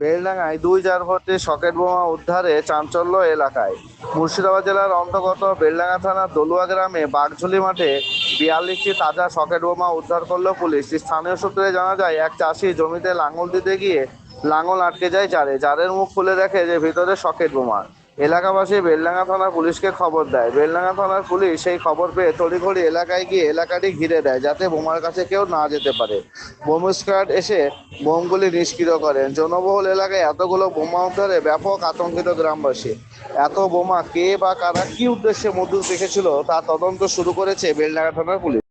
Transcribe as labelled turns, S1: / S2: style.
S1: বেলডাঙ্গায় দুই যার ভর্তি সকেট বোমা উদ্ধারে চাঞ্চল্য এলাকায়। মুর্শিদাবাদ জেলার অন্তর্গত বেলডাঙ্গা থানার দলুয়া গ্রামে বাঘঝুলি মাঠে বিয়াল্লিশটি তাজা সকেট বোমা উদ্ধার করল পুলিশ। স্থানীয় সূত্রে জানা যায়, এক চাষি জমিতে লাঙল দিতে গিয়ে লাঙল আটকে যায় জারে জারের মুখ খুলে দেখে যে ভিতরে সকেট বোমা। এলাকাবাসী বেলডাঙ্গা থানার পুলিশকে খবর দেয়। বেলডাঙ্গা থানার পুলিশ সেই খবর পেয়ে তড়িঘড়ি এলাকায় গিয়ে এলাকাটি ঘিরে দেয়, যাতে বোমার কাছে কেউ না যেতে পারে। বোম স্কোয়াড এসে বোমগুলি নিষ্ক্রিয় করেন। জনবহুল এলাকায় এতগুলো বোমা উদ্ধারে ব্যাপক আতঙ্কিত গ্রামবাসী। এত বোমা কে বা কারা কি উদ্দেশ্যে মজুদ রেখেছিল তা তদন্ত শুরু করেছে বেলডাঙ্গা থানার পুলিশ।